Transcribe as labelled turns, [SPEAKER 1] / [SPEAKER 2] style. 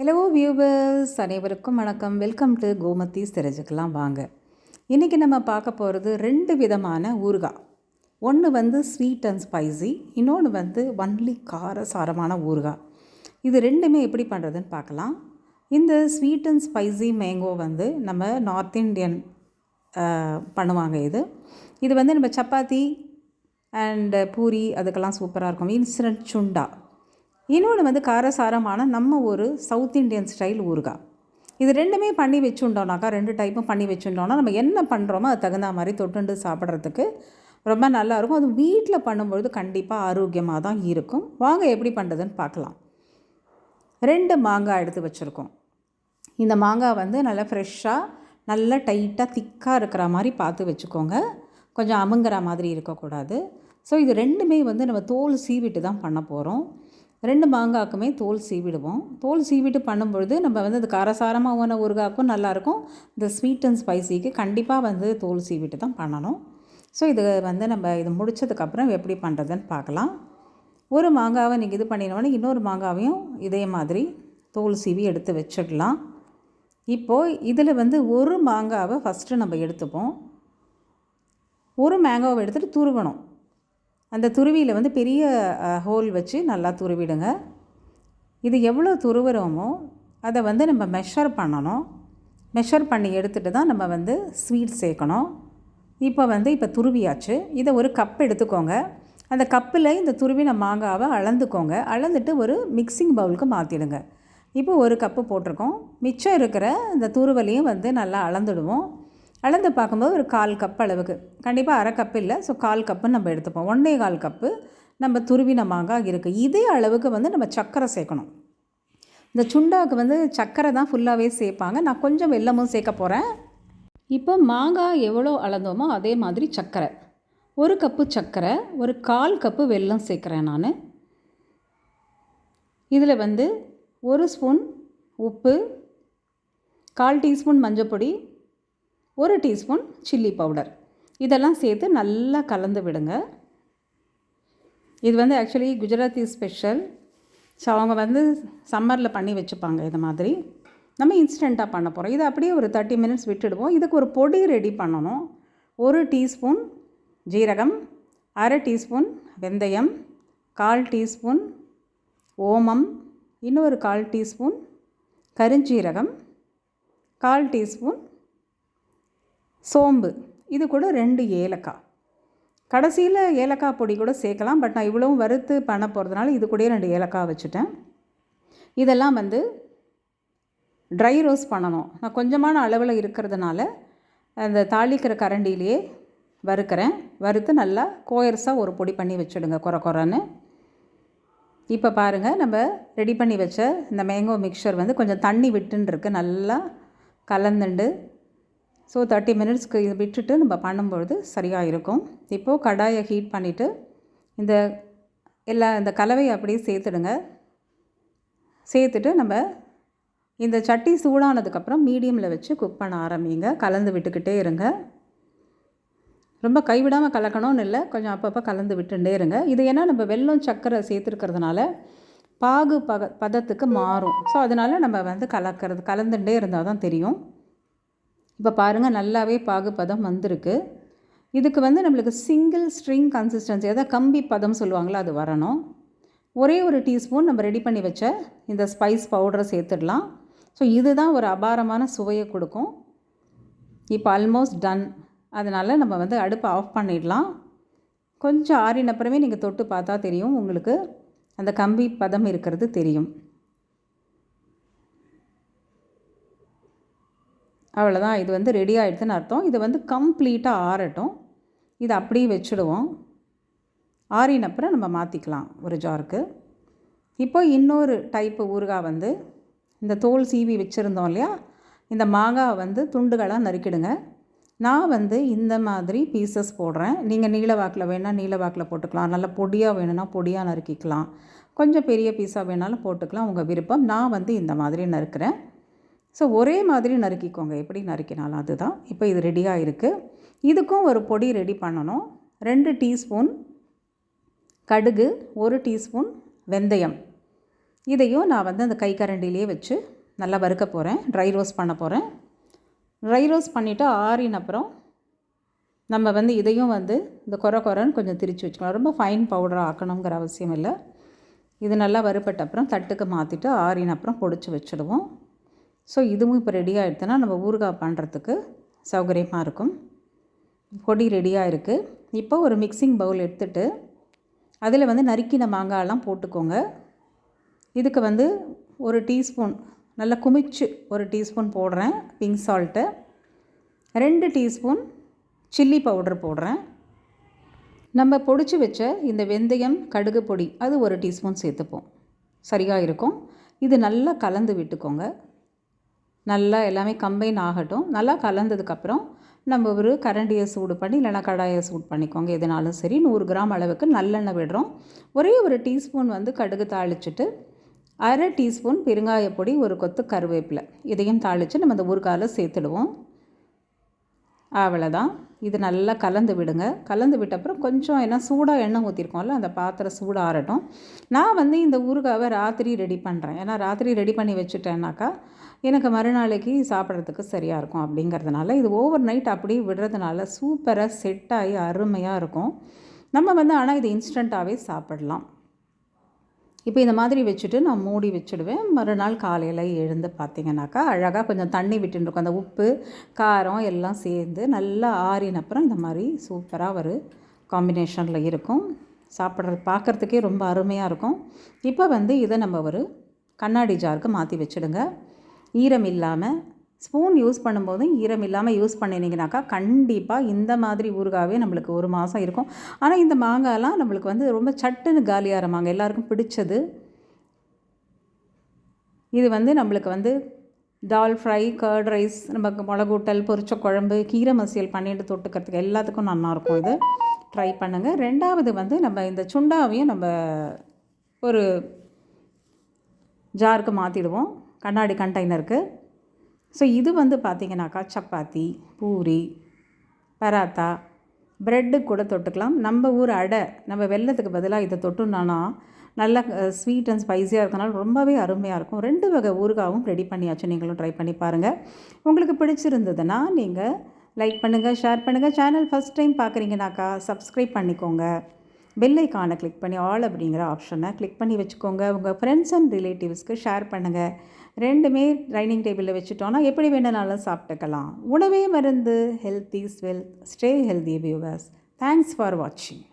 [SPEAKER 1] Hello viewers அனைவருக்கும் வணக்கம். Welcome to Gomathi தெரிஞ்சுக்கலாம் வாங்க. இன்றைக்கி நம்ம பார்க்க போகிறது ரெண்டு விதமான ஊறுகாய். ஒன்று வந்து ஸ்வீட் அண்ட் ஸ்பைசி இன்னொன்று வந்து ஒன்லி கார சாரமான ஊறுகாய். இது ரெண்டுமே எப்படி பண்ணுறதுன்னு பார்க்கலாம். இந்த ஸ்வீட் அண்ட் ஸ்பைசி மேங்கோ வந்து நம்ம நார்த் இந்தியன் பண்ணுவாங்க இது. இது வந்து நம்ம சப்பாத்தி அண்டு பூரி அதுக்கெல்லாம் சூப்பராக இருக்கும். இன்ஸ்டன்ட் சுண்டா. இன்னொன்று வந்து காரசாரமான நம்ம ஒரு சவுத் இண்டியன் ஸ்டைல் ஊறுகாய். இது ரெண்டுமே பண்ணி வச்சுட்டோம்னாக்கா ரெண்டு டைப்பும் பண்ணி வச்சுட்டோம்னா நம்ம என்ன பண்ணுறோமோ அது தகுந்த மாதிரி தொட்டுண்டு சாப்பிட்றதுக்கு ரொம்ப நல்லாயிருக்கும் அது வீட்டில் பண்ணும்பொழுது கண்டிப்பாக ஆரோக்கியமாக தான் இருக்கும். வாங்க எப்படி பண்ணுறதுன்னு பார்க்கலாம். ரெண்டு மாங்காய் எடுத்து வச்சுருக்கோம். இந்த மாங்காய் வந்து நல்லா ஃப்ரெஷ்ஷாக நல்லா டைட்டாக திக்காக இருக்கிற மாதிரி பார்த்து வச்சுக்கோங்க. கொஞ்சம் அமுங்குற மாதிரி இருக்கக்கூடாது. ஸோ இது ரெண்டுமே வந்து நம்ம தோல் சீவிட்டு தான் பண்ண போகிறோம் ரெண்டு மாங்காய்க்குமே தோல் சீவிடுவோம். தோல் சீவிட்டு பண்ணும்பொழுது நம்ம வந்து அது காரசாரமாக ஊன ஊறுகாய்க்கும் நல்லாயிருக்கும் இந்த ஸ்வீட் அண்ட் ஸ்பைசிக்கு கண்டிப்பாக வந்து தோல் சீவிட்டு தான் பண்ணணும். ஸோ இது வந்து நம்ம இது முடித்ததுக்கப்புறம் எப்படி பண்ணுறதுன்னு பார்க்கலாம். ஒரு மாங்காவை நீங்கள் இது பண்ணினோடனே இன்னொரு மாங்காவையும் இதே மாதிரி தோல் சீவி எடுத்து வச்சிடலாம். இப்போது இதில் வந்து ஒரு மாங்காவை ஃபஸ்ட்டு நம்ம எடுத்துப்போம். ஒரு மேங்காவை எடுத்துகிட்டு துருவணும். அந்த துருவியில் வந்து பெரிய ஹோல் வச்சு நல்லா துருவிடுங்க. இது எவ்வளோ துருவுறோமோ அதை வந்து நம்ம மெஷர் பண்ணணும். மெஷர் பண்ணி எடுத்துகிட்டு தான் நம்ம வந்து ஸ்வீட் சேர்க்கணும். இப்போ வந்து இப்போ துருவியாச்சு. இதை ஒரு கப் எடுத்துக்கோங்க. அந்த கப்பில் இந்த துருவின மாங்காவை அளந்துக்கோங்க. அளந்துட்டு ஒரு மிக்சிங் பவுலுக்கு மாற்றிடுங்க இப்போ ஒரு கப்பு போட்டிருக்கோம். மிச்சம் இருக்கிற இந்த துருவலையும் வந்து நல்லா அளந்துடுவோம். அளந்து பார்க்கும்போது ஒரு கால் கப் அளவுக்கு. கண்டிப்பாக அரை கப்பு இல்லை ஸோ கால் கப்புன்னு நம்ம எடுத்துப்போம். ஒன்றே கால் கப்பு நம்ம துருவின மாங்காய் இருக்குது இதே அளவுக்கு வந்து நம்ம சர்க்கரை சேர்க்கணும். இந்த சுண்டாவுக்கு வந்து சர்க்கரை தான் ஃபுல்லாகவே சேர்ப்பாங்க. நான் கொஞ்சம் வெல்லமும் சேர்க்க போகிறேன் இப்போ மாங்காய் எவ்வளோ அளந்தோமோ அதே மாதிரி சர்க்கரை ஒரு கப்பு சர்க்கரை ஒரு கால் கப்பு வெல்லம் சேர்க்குறேன் நான். இதில் வந்து ஒரு ஸ்பூன் உப்பு கால் டீஸ்பூன் மஞ்சப்பொடி ஒரு டீஸ்பூன் சில்லி பவுடர். இதெல்லாம் சேர்த்து நல்லா கலந்து விடுங்க. இது வந்து ஆக்சுவலி குஜராத்தி ஸ்பெஷல் ஸோ அவங்க வந்து சம்மரில் பண்ணி வச்சுப்பாங்க இது மாதிரி. நம்ம இன்ஸ்டண்ட்டாக பண்ண போகிறோம் இதை அப்படியே ஒரு தேர்ட்டி மினிட்ஸ் விட்டுடுவோம். இதுக்கு ஒரு பொடி ரெடி பண்ணணும். ஒரு டீஸ்பூன் ஜீரகம் அரை டீஸ்பூன் வெந்தயம் கால் டீஸ்பூன் ஓமம் இன்னொரு கால் டீஸ்பூன் கருஞ்சீரகம் கால் டீஸ்பூன் சோம்பு. இது கூட ரெண்டு ஏலக்காய். கடைசியில் ஏலக்காய் பொடி கூட சேர்க்கலாம். பட் நான் இவ்வளவும் வறுத்து பண்ண போகிறதுனால இது கூட ரெண்டு ஏலக்காய் வச்சுட்டேன். இதெல்லாம் வந்து ட்ரை ரோஸ் பண்ணணும். நான் கொஞ்சமான அளவில் இருக்கிறதுனால அந்த தாளிக்கிற கரண்டிலேயே வறுக்கிறேன். வறுத்து நல்லா கோயர்ஸாக ஒரு பொடி பண்ணி வச்சுடுங்க குறை குறைன்னு இப்போ பாருங்கள் நம்ம ரெடி பண்ணி வச்ச இந்த மேங்கோ மிக்சர் வந்து கொஞ்சம் தண்ணி விட்டுன்னு நல்லா கலந்துண்டு ஸோ தேர்ட்டி மினிட்ஸ்க்கு இது விட்டுட்டு நம்ம பண்ணும்பொழுது சரியாக இருக்கும். இப்போது கடாயை ஹீட் பண்ணிவிட்டு இந்த எல்லா இந்த கலவையை அப்படியே சேர்த்துடுங்க. சேர்த்துட்டு நம்ம இந்த சட்டி சூடானதுக்கப்புறம் மீடியமில் வச்சு குக் பண்ண ஆரம்பிங்க. கலந்து விட்டுக்கிட்டே இருங்க. ரொம்ப கைவிடாமல் கலக்கணும்னு இல்லை கொஞ்சம் அப்பப்போ கலந்து விட்டுட்டே இருங்க. இது ஏன்னா நம்ம வெள்ளம் சர்க்கரை சேர்த்துருக்கிறதுனால பாகு பக பதத்துக்கு மாறும். ஸோ அதனால் நம்ம வந்து கலக்கிறது கலந்துகிட்டே இருந்தால் தான் தெரியும். இப்போ பாருங்கள் நல்லாவே பாகுபதம் வந்திருக்கு. இதுக்கு வந்து நம்மளுக்கு சிங்கிள் ஸ்ட்ரிங் கன்சிஸ்டன்சி அதாவது கம்பி பதம் சொல்லுவாங்களோ அது வரணும். ஒரே ஒரு டீஸ்பூன் நம்ம ரெடி பண்ணி வச்ச இந்த ஸ்பைஸ் பவுடரை சேர்த்துடலாம். ஸோ இதுதான் ஒரு அபாரமான சுவையை கொடுக்கும். இப்போ ஆல்மோஸ்ட் டன் அதனால் நம்ம வந்து அடுப்பை ஆஃப் பண்ணிடலாம். கொஞ்சம் ஆறினப்புறமே நீங்கள் தொட்டு பார்த்தா தெரியும். உங்களுக்கு அந்த கம்பி பதம் இருக்கிறது தெரியும். அவ்வளோதான் இது வந்து ரெடி ஆகிடுதுன்னு அர்த்தம். இது வந்து கம்ப்ளீட்டாக ஆறட்டும். இதை அப்படியே வச்சுடுவோம். ஆறினப்புறம் நம்ம மாற்றிக்கலாம் ஒரு ஜாருக்கு இப்போ இன்னொரு டைப்பு ஊறுகாய் வந்து இந்த தோல் சீவி வச்சுருந்தோம் இல்லையா? இந்த மாங்காய் வந்து துண்டுகளாக நறுக்கிடுங்க. நான் வந்து இந்த மாதிரி பீசஸ் போடுறேன். நீங்கள் நீல வாக்கில் வேணால் நீல வாக்கில் போட்டுக்கலாம். நல்லா பொடியாக வேணும்னா பொடியாக நறுக்கிக்கலாம். கொஞ்சம் பெரிய பீஸாக வேணாலும் போட்டுக்கலாம். உங்கள் விருப்பம். நான் வந்து இந்த மாதிரி நறுக்கிறேன். ஸோ ஒரே மாதிரி நறுக்கிக்கோங்க. எப்படி நறுக்கினாலும் அதுதான். இப்போ இது ரெடியாக இருக்குது இதுக்கும் ஒரு பொடி ரெடி பண்ணணும். ரெண்டு டீஸ்பூன் கடுகு ஒரு டீஸ்பூன் வெந்தயம். இதையும் நான் வந்து அந்த கை கரண்டிலேயே வச்சு நல்லா வறுக்க போகிறேன் ட்ரை ரோஸ்ட் பண்ண போகிறேன் ட்ரை ரோஸ்ட் பண்ணிவிட்டு ஆறின அப்புறம் நம்ம வந்து இதையும் வந்து இந்த குறை குறைன்னு கொஞ்சம் திரித்து வச்சுக்கலாம் ரொம்ப ஃபைன் பவுடராக ஆக்கணுங்கிற அவசியம் இல்லை. இது நல்லா வறுப்பட்ட அப்புறம் தட்டுக்கு மாற்றிட்டு ஆறின அப்புறம் பொடிச்சு வச்சுடுவோம். ஸோ இதுவும் இப்போ ரெடி ஆகிடுதுன்னா நம்ம ஊறுகாய் பண்ணுறதுக்கு சௌகரியமாக இருக்கும். பொடி ரெடியாக இருக்குது இப்போ ஒரு மிக்சிங் பவுல் எடுத்துகிட்டு அதில் வந்து நறுக்கின மாங்காயெல்லாம் போட்டுக்கோங்க. இதுக்கு வந்து ஒரு டீஸ்பூன் நல்லா குமிச்சு ஒரு டீஸ்பூன் போடுறேன் பிங்க் சால்ட்டு ரெண்டு டீஸ்பூன் சில்லி பவுடர் போடுறேன். நம்ம பொடிச்சு வச்ச இந்த வெந்தயம் கடுகு பொடி அது ஒரு டீஸ்பூன் சேர்த்துப்போம். சரியாக இருக்கும். இது நல்லா கலந்து விட்டுக்கோங்க. நல்லா எல்லாமே கம்பைன் ஆகட்டும். நல்லா கலந்ததுக்கப்புறம் நம்ம ஒரு கரண்டியை சூடு பண்ணி இல்லைனா கடாயை சூடு பண்ணிக்கோங்க. எதுனாலும் சரி நூறு கிராம் அளவுக்கு நல்லெண்ணெய் விடுறோம். ஒரே ஒரு டீஸ்பூன் வந்து கடுகு தாளிச்சிட்டு அரை டீஸ்பூன் பெருங்காயப்பொடி ஒரு கொத்து கருவேப்பிலை. இதையும் தாளித்து நம்ம அந்த ஊறுகாயில் சேர்த்துடுவோம். அவ்வளோதான் இது நல்லா கலந்து விடுங்க. கலந்து விட்ட அப்புறம் கொஞ்சம் ஏன்னா சூடாக எண்ணெய் ஊற்றிருக்கோம்ல அந்த பாத்திரம் சூடாக ஆறட்டும். நான் வந்து இந்த ஊறுகாவை ராத்திரி ரெடி பண்ணுறேன் ஏன்னா ராத்திரி ரெடி பண்ணி வச்சுட்டேன்னாக்கா எனக்கு மறுநாளைக்கு சாப்பிட்றதுக்கு சரியாக இருக்கும் அப்படிங்கிறதுனால இது ஓவர் நைட் அப்படியே விடுறதுனால சூப்பராக செட் ஆகி அருமையாக இருக்கும். நம்ம வந்து ஆனால் இது இன்ஸ்டண்ட்டாகவே சாப்பிடலாம். இப்போ இந்த மாதிரி வச்சுட்டு நான் மூடி வச்சுடுவேன். மறுநாள் காலையில் எழுந்து பார்த்தீங்கன்னாக்கா அழகாக கொஞ்சம் தண்ணி விட்டுருக்கும் அந்த உப்பு காரம் எல்லாம் சேர்ந்து நல்லா ஆறின அப்புறம் இந்த மாதிரி சூப்பராக ஒரு காம்பினேஷனில் இருக்கும். சாப்பிட்றது பார்க்குறதுக்கே ரொம்ப அருமையாக இருக்கும். இப்போ வந்து இதை நம்ம ஒரு கண்ணாடி ஜாருக்கு மாற்றி வச்சுடுங்க. ஈரம் இல்லாமல் ஸ்பூன் யூஸ் பண்ணும்போதும் ஈரம் இல்லாமல் யூஸ் பண்ணினீங்கனாக்கா கண்டிப்பாக இந்த மாதிரி ஊறுகாவே நம்மளுக்கு ஒரு மாதம் இருக்கும். ஆனால் இந்த மாங்காய்லாம் நம்மளுக்கு வந்து ரொம்ப சட்டுன்னு காலியாகிற மாங்காய். எல்லாருக்கும் பிடிச்சது. இது வந்து நம்மளுக்கு வந்து தால் ஃப்ரை கர்ட் ரைஸ் நமக்கு மிளகூட்டல் பொரிச்ச குழம்பு கீரை மசியல் பண்ணிட்டு தொட்டுக்கிறதுக்கு எல்லாத்துக்கும் நல்லாயிருக்கும் இது. ட்ரை பண்ணுங்கள் ரெண்டாவது வந்து நம்ம இந்த சுண்டாவையும் நம்ம ஒரு ஜாருக்கு மாற்றிடுவோம் கண்ணாடி கண்டெய்னருக்கு ஸோ இது வந்து பார்த்திங்கனாக்கா சப்பாத்தி பூரி பராத்தா ப்ரெட்டு கூட தொட்டுக்கலாம். நம்ம ஊர் அடை நம்ம வெள்ளத்துக்கு பதிலாக இதை தொட்டுனோன்னா நல்லா ஸ்வீட் அண்ட் ஸ்பைஸியாக இருக்கனால ரொம்பவே அருமையாக இருக்கும். ரெண்டு வகை ஊறுகாவும் ரெடி பண்ணியாச்சு. நீங்களும் ட்ரை பண்ணி பாருங்கள் உங்களுக்கு பிடிச்சிருந்ததுன்னா நீங்கள் லைக் பண்ணுங்கள் ஷேர் பண்ணுங்கள் சேனல் ஃபஸ்ட் டைம் பார்க்குறீங்கனாக்கா சப்ஸ்கிரைப் பண்ணிக்கோங்க. பெல்லைக்கானை கிளிக் பண்ணி ஆல் அப்படிங்கிற ஆப்ஷனை கிளிக் பண்ணி வச்சுக்கோங்க. உங்கள் ஃப்ரெண்ட்ஸ் அண்ட் ரிலேட்டிவ்ஸ்க்கு ஷேர் பண்ணுங்கள் ரெண்டுமே டைனிங் டேபிளில் வச்சுட்டோன்னா எப்படி வேணுனாலும் சாப்பிட்டுக்கலாம். உணவே மருந்து health is wealth stay healthy viewers thanks for வாட்சிங்